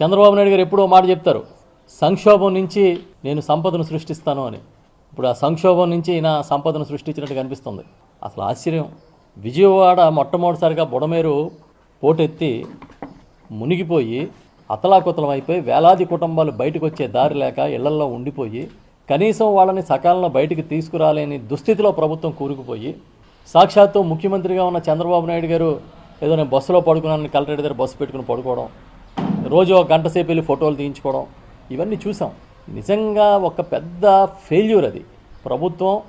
చంద్రబాబు నాయుడు గారు ఎప్పుడో మాట చెప్తారు సంక్షోభం నుంచి నేను సంపదను సృష్టిస్తాను అని. ఇప్పుడు ఆ సంక్షోభం నుంచి ఈయన సంపదను సృష్టించినట్టు కనిపిస్తుంది. అసలు ఆశ్చర్యం. విజయవాడ మొట్టమొదటిసారిగా బుడమేరు పోటెత్తి మునిగిపోయి అతలాకుతలం అయిపోయి వేలాది కుటుంబాలు బయటకు వచ్చే దారి లేక ఇళ్ళల్లో ఉండిపోయి కనీసం వాళ్ళని సకాలంలో బయటికి తీసుకురాలేని దుస్థితిలో ప్రభుత్వం కూరుకుపోయి సాక్షాత్తు ముఖ్యమంత్రిగా ఉన్న చంద్రబాబు నాయుడు గారు ఏదో నేను బస్సులో పడుకున్నాను కలెక్టర్ దగ్గర బస్సు పెట్టుకుని పడుకోవడం రోజు ఒక గంట సేపు వెళ్ళి ఫోటోలు తీయించుకోవడం ఇవన్నీ చూసాం. నిజంగా ఒక పెద్ద ఫెయిల్యూర్ అది. ప్రభుత్వం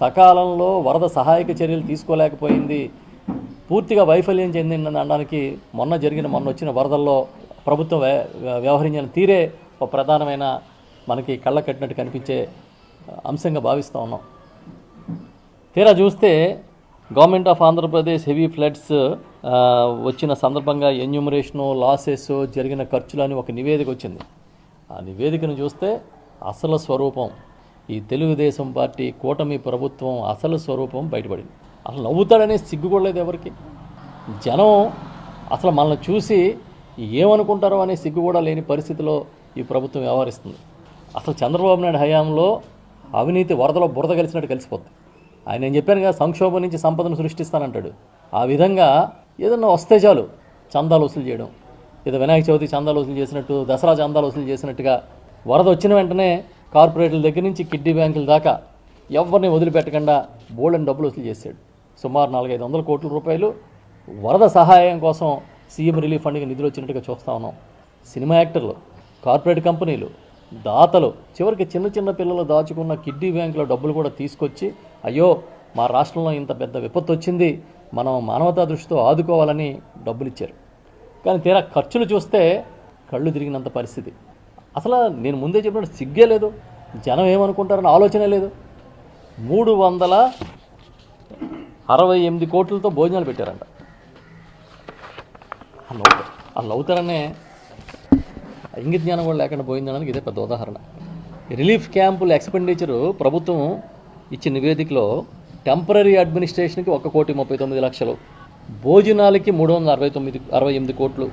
సకాలంలో వరద సహాయక చర్యలు తీసుకోలేకపోయింది. పూర్తిగా వైఫల్యం చెందిందని అనడానికి మొన్న జరిగిన మొన్న వచ్చిన వరదల్లో ప్రభుత్వం వ్య- వ్యవహరించిన తీరే ఒక ప్రధానమైన మనకి కళ్ళ కట్టినట్టు కనిపించే అంశంగా భావిస్తూ ఉన్నాం. తీరా చూస్తే government of Andhra Pradesh heavy floods వచ్చిన సందర్భంగా ఎన్యూమరేషను లాసెస్ జరిగిన ఖర్చులు అని ఒక నివేదిక వచ్చింది. ఆ నివేదికను చూస్తే అసలు స్వరూపం. ఈ తెలుగుదేశం పార్టీ కూటమి ప్రభుత్వం అసలు స్వరూపం బయటపడింది. అసలు నవ్వుతాడనే సిగ్గు కూడా లేదు ఎవరికి. జనం అసలు మనల్ని చూసి ఏమనుకుంటారో అనే సిగ్గు కూడా లేని పరిస్థితిలో ఈ ప్రభుత్వం వ్యవహరిస్తుంది. అసలు చంద్రబాబు నాయుడు హయాంలో అవినీతి వరదలో బురద కలిసినట్టు కలిసిపోద్ది. ఆయన నేను చెప్పాను కదా సంక్షోభం నుంచి సంపదను సృష్టిస్తానంటాడు. ఆ విధంగా ఏదన్నా వస్తే చాలు చందాలు వసూలు చేయడం. ఏదో వినాయక చవితి చందాలు వసూలు చేసినట్టు దసరా చందాలు వసూలు చేసినట్టుగా వరద వచ్చిన వెంటనే కార్పొరేట్ల దగ్గర నుంచి కిడ్నీ బ్యాంకుల దాకా ఎవరిని వదిలిపెట్టకుండా బోల్డెన్ డబ్బులు వసూలు చేశాడు. సుమారు నాలుగైదు వందల కోట్ల రూపాయలు వరద సహాయం కోసం సీఎం రిలీఫ్ ఫండ్కి నిధులు వచ్చినట్టుగా చూస్తా ఉన్నాం. సినిమా యాక్టర్లు కార్పొరేట్ కంపెనీలు దాతలు చివరికి చిన్న చిన్న పిల్లలు దాచుకున్న కిడ్నీ బ్యాంకులో డబ్బులు కూడా తీసుకొచ్చి అయ్యో మా రాష్ట్రంలో ఇంత పెద్ద విపత్తు వచ్చింది మనం మానవతా దృష్టితో ఆదుకోవాలని డబ్బులు ఇచ్చారు. కానీ తీరా ఖర్చులు చూస్తే కళ్ళు తిరిగినంత పరిస్థితి. అసలు నేను ముందే చెప్పినట్టు సిగ్గే లేదు జనం ఏమనుకుంటారని ఆలోచనే లేదు. మూడు వందల అరవై ఎనిమిది కోట్లతో భోజనాలు పెట్టారంట. ఆ నవ్వుతారు ఆ ఇంగిత జ్ఞానం కూడా లేకుండా పోయిందనడానికి ఇదే పెద్ద ఉదాహరణ. రిలీఫ్ క్యాంపుల ఎక్స్పెండిచరు ప్రభుత్వం ఇచ్చిన నివేదికలో టెంపరీ అడ్మినిస్ట్రేషన్కి ఒక కోటి ముప్పై తొమ్మిది లక్షలు భోజనాలకి మూడు వందల అరవై తొమ్మిది అరవై ఎనిమిది కోట్లు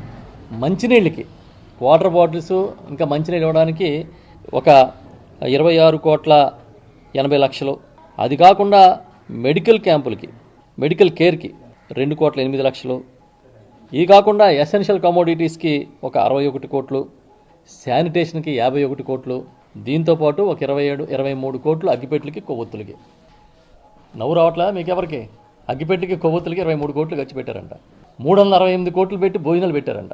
మంచినీళ్ళకి వాటర్ బాటిల్స్ ఇంకా మంచినీళ్ళు ఇవ్వడానికి ఒక ఇరవై ఆరు కోట్ల ఎనభై లక్షలు. అది కాకుండా మెడికల్ క్యాంపులకి మెడికల్ కేర్కి రెండు కోట్ల ఎనిమిది లక్షలు. ఇవి కాకుండా ఎసెన్షియల్ కమోడిటీస్కి ఒక అరవై ఒకటి కోట్లు శానిటేషన్కి యాభై ఒకటి కోట్లు. దీంతోపాటు ఒక ఇరవై ఏడు ఇరవై మూడు కోట్లు అగ్గిపెట్లకి కొవ్వొత్తులకి. నవ్వు రావట్లా మీకెవరికి? అగ్గిపెట్టికి కొవ్వొత్తులకి ఇరవై మూడు కోట్లు ఖర్చు పెట్టారంట. మూడు వందల అరవై ఎనిమిది కోట్లు పెట్టి భోజనాలు పెట్టారంట.